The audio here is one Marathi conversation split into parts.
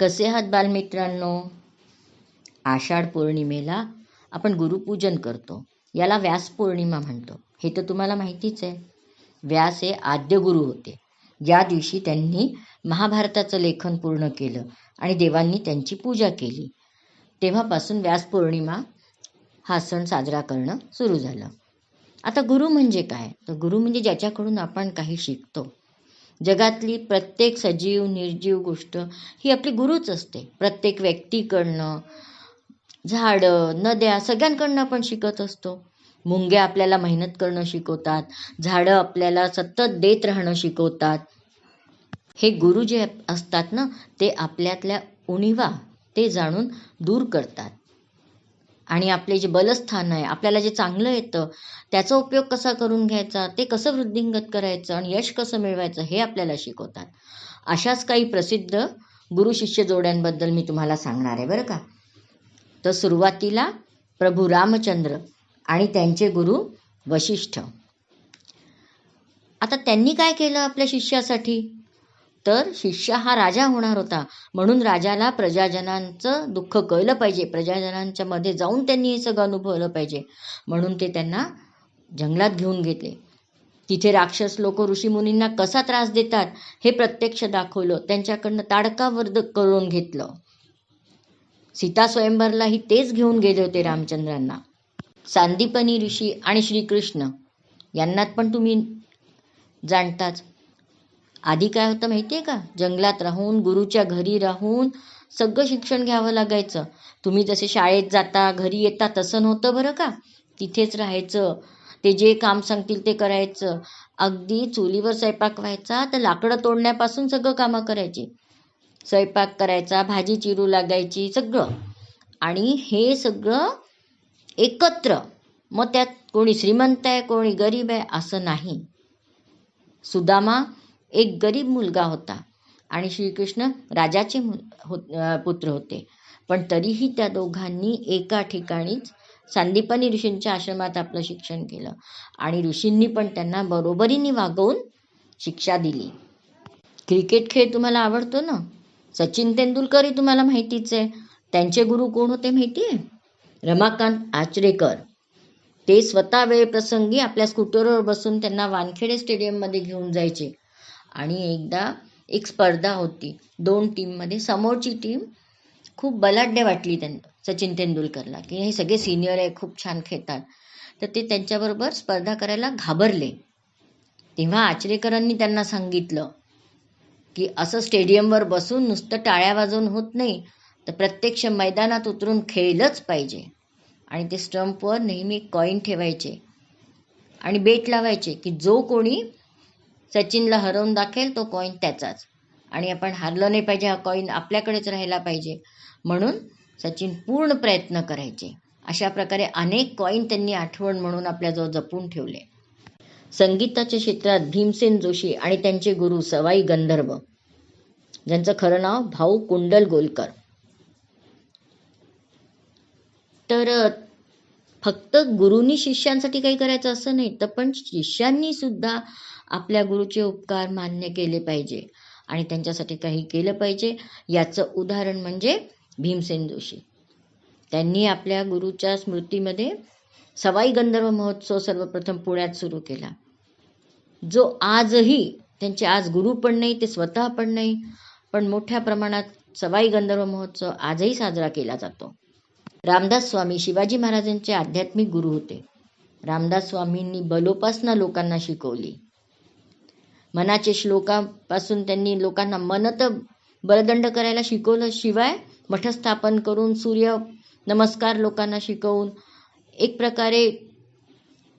कसे आहात बालमित्रांनो? आषाढ पौर्णिमेला आपण गुरुपूजन करतो. याला व्यास पौर्णिमा म्हणतो. हे तर तुम्हाला माहितीच आहे. व्यास हे आद्य गुरु होते. ज्या दिवशी त्यांनी महाभारताचं लेखन पूर्ण केलं आणि देवांनी त्यांची पूजा केली तेव्हापासून व्यास पौर्णिमा हा सण साजरा करणं सुरू झालं. आता गुरु म्हणजे काय? तर गुरु म्हणजे ज्याच्याकडून आपण काही शिकतो जगातली प्रत्येक सजीव निर्जीव गोष्ट ही आपली गुरुच असते. प्रत्येक व्यक्तीकडनं झाडं नद्या सगळ्यांकडनं आपण शिकत असतो. मुंग्या आपल्याला मेहनत करणं शिकवतात. झाडं आपल्याला सतत देत राहणं शिकवतात. हे गुरु जे असतात ना ते आपल्यातल्या उणिवा ते जाणून दूर करतात. आणि आपले जे बलस्थान आहे आपल्याला जे चांगलं येतं त्याचा उपयोग कसा करून घ्यायचा ते कसं वृद्धिंगत करायचं आणि यश कसं मिळवायचं हे आपल्याला शिकवतात. अशाच काही प्रसिद्ध गुरु शिष्य जोड्यांबद्दल मी तुम्हाला सांगणार आहे बरं का. तर सुरुवातीला प्रभू रामचंद्र आणि त्यांचे गुरु वशिष्ठ. आता त्यांनी काय केलं आपल्या शिष्यासाठी? तर शिष्य हा राजा होणार होता. म्हणून राजाला प्रजाजनांचं दुःख कळलं पाहिजे. प्रजाजनांच्या मध्ये जाऊन त्यांनी हे सगळं अनुभवलं पाहिजे. म्हणून ते त्यांना जंगलात घेऊन घेतले तिथे राक्षस लोक ऋषीमुनींना कसा त्रास देतात हे प्रत्यक्ष दाखवलं. त्यांच्याकडनं ताडकावर्द करून घेतलं. सीता स्वयंवरलाही तेच घेऊन गेले होते रामचंद्रांना. सांदीपनी ऋषी आणि श्रीकृष्ण यांनात पण तुम्ही जाणताच. आधी काय होतं माहिती आहे का? जंगलात राहून गुरुच्या घरी राहून सगळं शिक्षण घ्यावं लागायचं. तुम्ही जसे शाळेत जाता घरी येता तसं नव्हतं बरं का? तिथेच राहायचं. ते जे काम सांगतील ते करायचं. अगदी चुलीवर स्वयंपाक व्हायचा तर लाकडं तोडण्यापासून सगळं कामं करायची. स्वयंपाक करायचा भाजी चिरू लागायची सगळं. आणि हे सगळं एकत्र. मग त्यात कोणी श्रीमंत आहे कोणी गरीब आहे असं नाही. सुदामा एक गरीब मुलगा होता आणि श्रीकृष्ण राजाचे मु हो पुत्र होते. पण तरीही त्या दोघांनी एका ठिकाणीच सांदीपनी ऋषींच्या आश्रमात आपलं शिक्षण केलं आणि ऋषींनी पण त्यांना बरोबरीने वागवून शिक्षा दिली. क्रिकेट खेळ तुम्हाला आवडतो ना? सचिन तेंडुलकरही तुम्हाला माहितीच आहे. त्यांचे गुरु कोण होते माहिती आहे रमाकांत आचरेकर. ते स्वतः वेळप्रसंगी आपल्या स्कूटरवर बसून त्यांना वानखेडे स्टेडियममध्ये घेऊन जायचे. आणि एकदा एक स्पर्धा होती. दोन टीममध्ये समोरची टीम खूप बलाढ्य वाटली त्यांना सचिन तेंडुलकरला की हे सगळे सिनियर आहे खूप छान खेळतात. तर ते त्यांच्याबरोबर स्पर्धा करायला घाबरले. तेव्हा आचरेकरांनी त्यांना सांगितलं की असं स्टेडियमवर बसून नुसतं टाळ्या वाजवून होत नाही तर प्रत्यक्ष मैदानात उतरून खेळलंच पाहिजे. आणि ते स्टंपवर नेहमी कॉईन ठेवायचे आणि बेट लावायचे की जो कोणी सचिनला हरवून दाखेल तो कॉईन त्याचाच. आणि आपण हारलं नाही पाहिजे हा कॉईन आपल्याकडेच राहिला पाहिजे. म्हणून सचिन पूर्ण प्रयत्न करायचे. अशा प्रकारे अनेक कॉईन त्यांनी आठवण म्हणून आपल्याजवळ जपून ठेवले. संगीताच्या क्षेत्रात भीमसेन जोशी आणि त्यांचे गुरु सवाई गंधर्व. ज्यांचं खरं नाव भाऊ कुंडल गोलकर. तर फक्त गुरुनी शिष्यांसाठी काही करायचं असं नाही तर पण शिष्यांनी सुद्धा आपल्या गुरुचे उपकार मान्य केले पाहिजे आणि त्यांच्यासाठी काही केलं पाहिजे. याचं उदाहरण म्हणजे भीमसेन जोशी. त्यांनी आपल्या गुरुच्या स्मृतीमध्ये सवाई गंधर्व महोत्सव सर्वप्रथम पुण्यात सुरू केला. जो आजही त्यांचे आज गुरु पण नाही ते स्वतः पण नाही पण मोठ्या प्रमाणात सवाई गंधर्व महोत्सव आजही साजरा केला जातो. रामदास स्वामी शिवाजी महाराजांचे आध्यात्मिक गुरु होते. रामदास स्वामींनी बलोपासना लोकांना शिकवली. मनाचे श्लोकापासून त्यांनी लोकांना मनत बलदंड करायला शिकवलं शिवाय मठ स्थापन करून सूर्य नमस्कार लोकांना शिकवून एक प्रकारे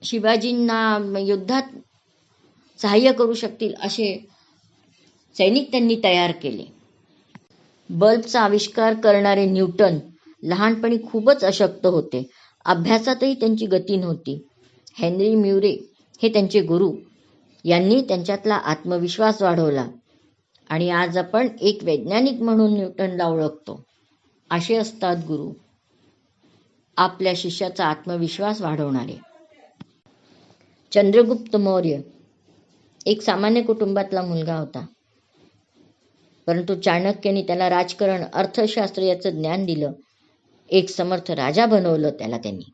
शिवाजींना युद्धात सहाय्य करू शकतील असे सैनिक त्यांनी तयार केले. बल्बचा आविष्कार करणारे न्यूटन लहानपणी खूपच अशक्त होते. अभ्यासातही त्यांची गती नव्हती. हेनरी म्युरे हे त्यांचे गुरु. यांनी त्यांच्यातला आत्मविश्वास वाढवला. आणि आज आपण एक वैज्ञानिक म्हणून न्यूटनला ओळखतो. असे असतात गुरु. आपल्या शिष्याचा आत्मविश्वास वाढवणारे. चंद्रगुप्त मौर्य एक सामान्य कुटुंबातला मुलगा होता. परंतु चाणक्याने त्याला राजकारण अर्थशास्त्र याचं ज्ञान दिलं. एक समर्थ राजा बनवलं त्याला त्यांनी.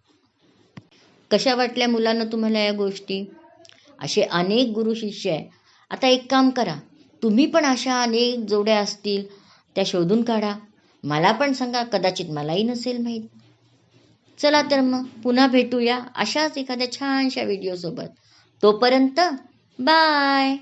कशा वाटल्या मुलांना तुम्हाला या गोष्टी? असे अनेक गुरु शिष्य आहे. आता एक काम करा. तुम्ही पण अशा अनेक जोड्या असतील त्या शोधून काढा. मला पण सांगा कदाचित मलाही नसेल माहीत. चला तर मग पुन्हा भेटूया अशाच एखाद्या छानशा व्हिडिओसोबत तोपर्यंत बाय